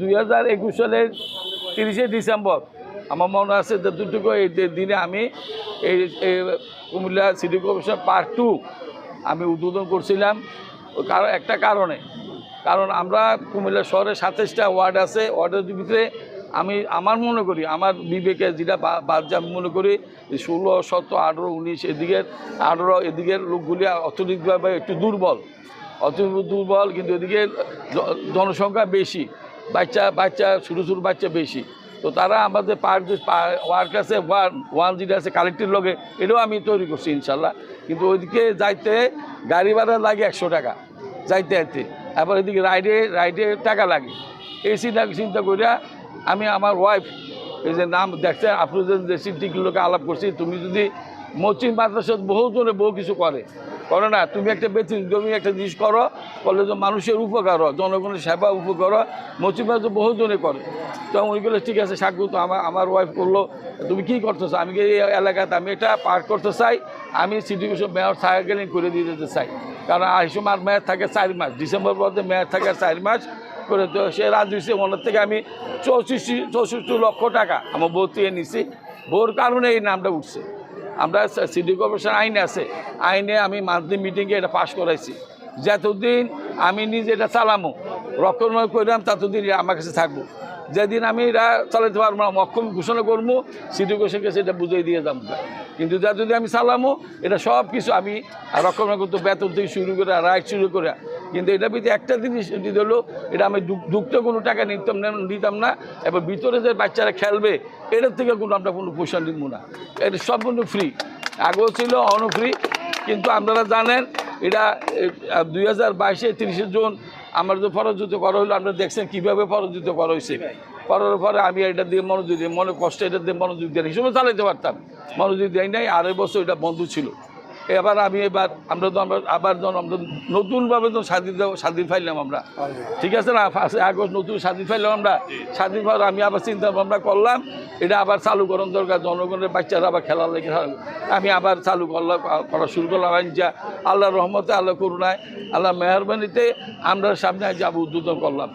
দুই হাজার একুশ সালের তিরিশে ডিসেম্বর। আমার মনে আছে যতটুকু এই দিনে আমি এই Comilla city corporation part two আমি উদ্বোধন করছিলাম। কারণ, একটা কারণে। কারণ আমরা কুমিল্লা শহরে সাতাইশটা ওয়ার্ড আছে। ওয়ার্ডের ভিতরে আমি, আমার মনে করি, আমার বিবেকে যেটা বাদ আমি মনে করি ষোলো, সতেরো, আঠেরো, উনিশ এদিকের, আঠেরো এদিকের লোকগুলি অর্থনৈতিকভাবে একটু দুর্বল। অর্থনৈতিক দুর্বল, কিন্তু এদিকে জনসংখ্যা বেশি। বাচ্চা বাচ্চা, ছোটো ছোটো বাচ্চা বেশি। তো তারা আমাদের পার্ক ওয়ার্ক আছে ওয়ান ওয়ান যেটা আছে কালেক্টের লগে, এটাও আমি তৈরি করছি ইনশাল্লাহ। কিন্তু ওইদিকে যাইতে গাড়ি ভাড়া লাগে একশো টাকা, যাইতে যাইতে। এবার এদিকে রাইডে রাইডে টাকা লাগে। এই চিন্তা চিন্তা করিয়া আমি আমার ওয়াইফ এই যে নাম দেখছে আপনাদের যে সিদ্দিকগুলোকে আলাপ করছি, তুমি যদি মসজিদ বহু জনে বহু কিছু করে করে না, তুমি একটা ব্যতিক্রমী একটা জিনিস করো, করলে তো মানুষের উপকার জনগণের সেবা উপকার মসজিদ, মাদ্রাসা বহু জনে করে। তো উনি বলে, ঠিক আছে সাকু তো আমার আমার ওয়াইফ করল তুমি কি করতেছো? আমি এই এলাকাতে, আমি এটা পার্ক করতে চাই? আমি সিটি কমিশন মেয়র থাকাকালীন করে দিয়ে যেতে চাই। কারণ এই সময় মেয়ার থাকে চার মাস, ডিসেম্বর পর্যন্ত মেয়ার থাকে চার মাস করে তো সে রাজি ওনার থেকে আমি চৌষট্টি চৌষট্টি লক্ষ টাকা আমার বউ তুই নিছি বউর কারণে এই নামটা উঠছে। আমরা সিটি কর্পোরেশন আইন আছে। আইনে আমি মান্থলি মিটিংয়ে এটা পাশ করাইছি। যতদিন আমি নিজে এটা চালামো, রক্ষণাবেক্ষণ করলাম, ততদিন আমার কাছে থাকব। যেদিন আমি এটা চালাতে পারব না অক্ষম ঘোষণা করব, সিটি কর্পোরেশনকে সেটা বুঝিয়ে দিয়ে যাব। কিন্তু যা যদি আমি চালামো, এটা সব কিছু আমি রক্ষণাবেক্ষণ করতে বেতন থেকে শুরু করে রায় শুরু করে। কিন্তু এটা ভিতরে একটা জিনিস দিতে হলো, এটা আমি দুগ্ধ কোনো টাকা নিতাম না নিতাম না, এবার ভিতরে যে বাচ্চারা খেলবে এটার থেকে কোনো আমরা কোনো পয়সা নিব না। এটা সম্পূর্ণ ফ্রি আগেও ছিল অনও ফ্রি কিন্তু আপনারা জানেন এটা দুই হাজার বাইশে তিরিশে জুন আমার যে ফরজিত করা হলো, আপনারা দেখছেন কীভাবে ফরজিত করা হয়েছে। করার পরে আমি এটা দিয়ে মনোযোগ দিই মনে কষ্ট এটা দিয়ে মনোযোগ দিয়ে হিসেবে চালাইতে পারতাম। মনোযোগ দেয় নাই, আড়াই বছর এটা বন্ধ ছিল। এবার আমি এবার, আমরা তো আমরা আবার যখন আমরা নতুনভাবে তো স্বাধীন স্বাধীন ফাইলাম আমরা। ঠিক আছে না? ফার্স্ট আগস্ট নতুন স্বাধীন ফাইলাম আমরা। স্বাধীন ফাইল আমি আবার চিন্তা ভাবনা করলাম, এটা আবার চালু করার দরকার, জনগণের বাচ্চারা আবার খেলার লেগে আমি আবার চালু করলাম করা শুরু করলাম যা আল্লাহ রহমতে আল্লাহ করুণায় আল্লাহ মেহরবানিতে আমরা সামনে যাব উদ্বোধন করলাম।